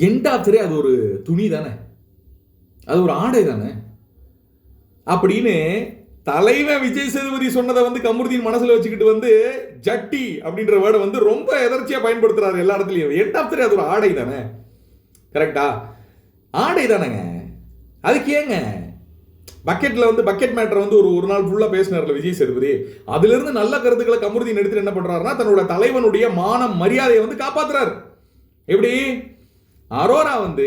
எண்டாத்திரே அது ஒரு துணி தானே? அது ஒரு ஆடை தானே? அப்படின்னு தலைவன் விஜய் சேதுபதி சொன்னதை வந்து கமருதீன் மனசில் வச்சுக்கிட்டு வந்து ஜட்டி அப்படின்ற வேர்டை வந்து ரொம்ப எதர்ச்சியாக பயன்படுத்துறாரு எல்லா இடத்துலையும். எண்ட் ஆஃப் அது ஒரு ஆடை தானே? கரெக்டா ஆடை தானேங்க. அதுக்கு ஏங்க? பக்கெட்டில் வந்து பக்கெட் மேட்டரை வந்து ஒரு ஒரு நாள் ஃபுல்லாக பேசினார்ல விஜய் சேதுபதி. அதுலேருந்து நல்ல கருத்துக்களை கமருதீன் எடுத்துட்டு என்ன பண்ணுறாருன்னா தன்னோட தலைவனுடைய மானம் மரியாதையை வந்து காப்பாத்துறாரு. எப்படி? அரோரா வந்து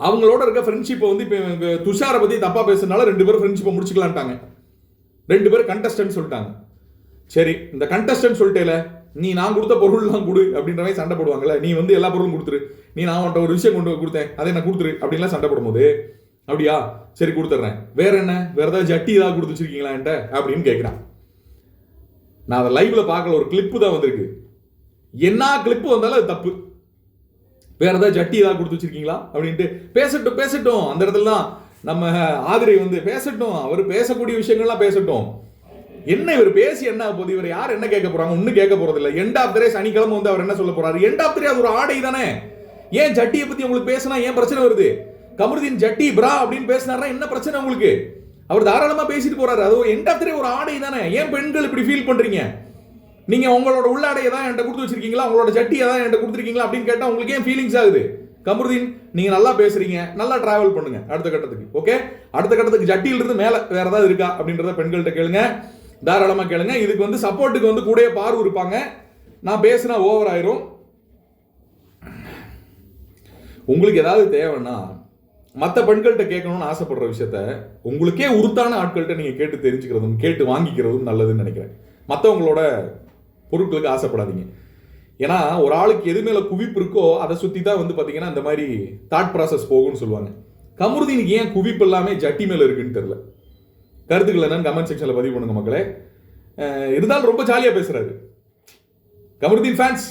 அவங்களோட இருக்க ஃப்ரெண்ட்ஷிப்பை வந்து இப்போ துஷாரை பற்றி தப்பாக பேசுனால ரெண்டு பேரும் ஃப்ரெண்ட்ஷிப்பை முடிச்சுக்கலான்ட்டாங்க. ரெண்டு பேரும் கண்டஸ்டன்ட் சொல்லிட்டாங்க. சரி இந்த கண்டஸ்டன்ட் சொல்லிட்டேல நீ நான் கொடுத்த பொருள்லாம் கொடு அப்படின்ற மாதிரி சண்டை போடுவாங்கல்ல நீ வந்து எல்லா பொருளும் கொடுத்துரு. நீ நான் உன்ட்ட ஒரு விஷயம் கொண்டு கொடுத்தேன் அதை நான் கொடுத்துரு அப்படின்லாம் சண்டை போடும்போது அப்படியா? சரி கொடுத்துட்றேன் வேற என்ன? வேற ஏதாவது ஜட்டி ஏதாவது கொடுத்து வச்சிருக்கீங்களா என்கிட்ட? அப்படின்னு கேட்குறான் நான் அதை லைவ்ல பார்க்கல ஒரு கிளிப்பு தான் வந்திருக்கு. என்ன கிளிப்பு வந்தாலும் அது தப்பு. வேற ஏதாவது ஜட்டி ஏதாவது கொடுத்து வச்சிருக்கீங்களா? அப்படின்ட்டு பேசட்டும் பேசட்டும். அந்த இடத்துலலாம் நம்ம ஆதிரை வந்து பேசட்டும். அவர் பேசக்கூடிய விஷயங்கள்லாம் பேசட்டும். என்ன இவர் பேசி என்ன போது இவர் யார் என்ன கேட்க போறாங்க? ஒன்றும் கேட்க போறது இல்லை எண்ட் ஆஃப் தரே சனிக்கிழமை வந்து அவர் என்ன சொல்ல போறாரு? எண்ட் ஆஃப் தரே அது ஒரு ஆடை தானே? ஏன் ஜட்டியை பத்தி உங்களுக்கு பேசினா ஏன் பிரச்சனை வருது? கமருதீன் ஜட்டி பிரா அப்படின்னு பேசினாருன்னா என்ன பிரச்சனை உங்களுக்கு? அவர் தாராளமா பேசிட்டு போறாரு. அது எண்ட் ஆஃப் தரே ஒரு ஆடை தானே? ஏன் பெண்கள் இப்படி ஃபீல் பண்றீங்க? நீங்கள் உங்களோட உள்ளாடையை தான் என்கிட்ட கொடுத்து வச்சிருக்கீங்களா? உங்களோட ஜட்டியை தான் என்கிட்ட கொடுத்துருக்கீங்களா? அப்படின்னு கேட்டால் உங்களுக்கு ஏன் ஃபீலிங்ஸ் ஆகுது? கமருதீன் நீங்கள் நல்லா பேசுறீங்க. நல்லா டிராவல் பண்ணுங்க அடுத்த கட்டத்துக்கு ஓகே அடுத்த கட்டத்துக்கு ஜட்டியிலிருந்து மேலே வேற ஏதாவது இருக்கா? அப்படின்றத பெண்கள்கிட்ட கேளுங்க. தாராளமாக கேளுங்க. இதுக்கு வந்து சப்போர்ட்டுக்கு வந்து கூடயே பார்வை இருப்பாங்க. நான் பேசினா ஓவர் ஆயிரும். உங்களுக்கு ஏதாவது தேவைன்னா மற்ற பெண்கள்கிட்ட கேட்கணும்னு ஆசைப்படுற விஷயத்த உங்களுக்கே உருத்தான ஆட்கள்கிட்ட நீங்கள் கேட்டு தெரிஞ்சுக்கிறதும் கேட்டு வாங்கிக்கிறதும் நல்லதுன்னு நினைக்கிறேன். மற்றவங்களோட பொருட்களுக்கு ஆசைப்படாதீங்க. ஏன்னா ஒரு ஆளுக்கு எது மேலே குவிப்பு இருக்கோ அதை சுற்றி தான் வந்து பார்த்தீங்கன்னா இந்த மாதிரி தாட் ப்ராசஸ் போகும்னு சொல்லுவாங்க. கமருதீனுக்கு ஏன் குவிப்பு எல்லாமே ஜட்டி மேலே இருக்குன்னு தெரில கருத்துக்கள் என்னன்னு கமெண்ட் செக்ஷனில் பதிவு பண்ணுங்க மக்களே. இருந்தாலும் ரொம்ப ஜாலியாக பேசுகிறாரு கமருதீன் ஃபேன்ஸ்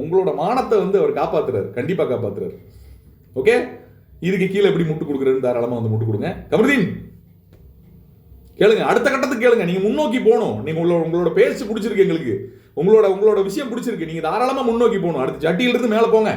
உங்களோட மானத்தை வந்து அவர் காப்பாத்துறாரு. கண்டிப்பாக காப்பாத்துறாரு. ஓகே இதுக்கு கீழே எப்படி முட்டு கொடுக்குறேன்னு தாராளமாக வந்து முட்டு கொடுங்க. கமருதீன்! கேளுங்க. அடுத்த கட்டத்துக்கு கேளுங்க. நீங்க முன்னோக்கி போகணும். நீங்க உங்களோட உங்களோட பேச்சு பிடிச்சிருக்கு எங்களுக்கு. உங்களோட உங்களோட விஷயம் பிடிச்சிருக்கு. நீங்கள் தாராளமாக முன்னோக்கி போகணும். அடுத்து சட்டியிலிருந்து மேலே போங்க.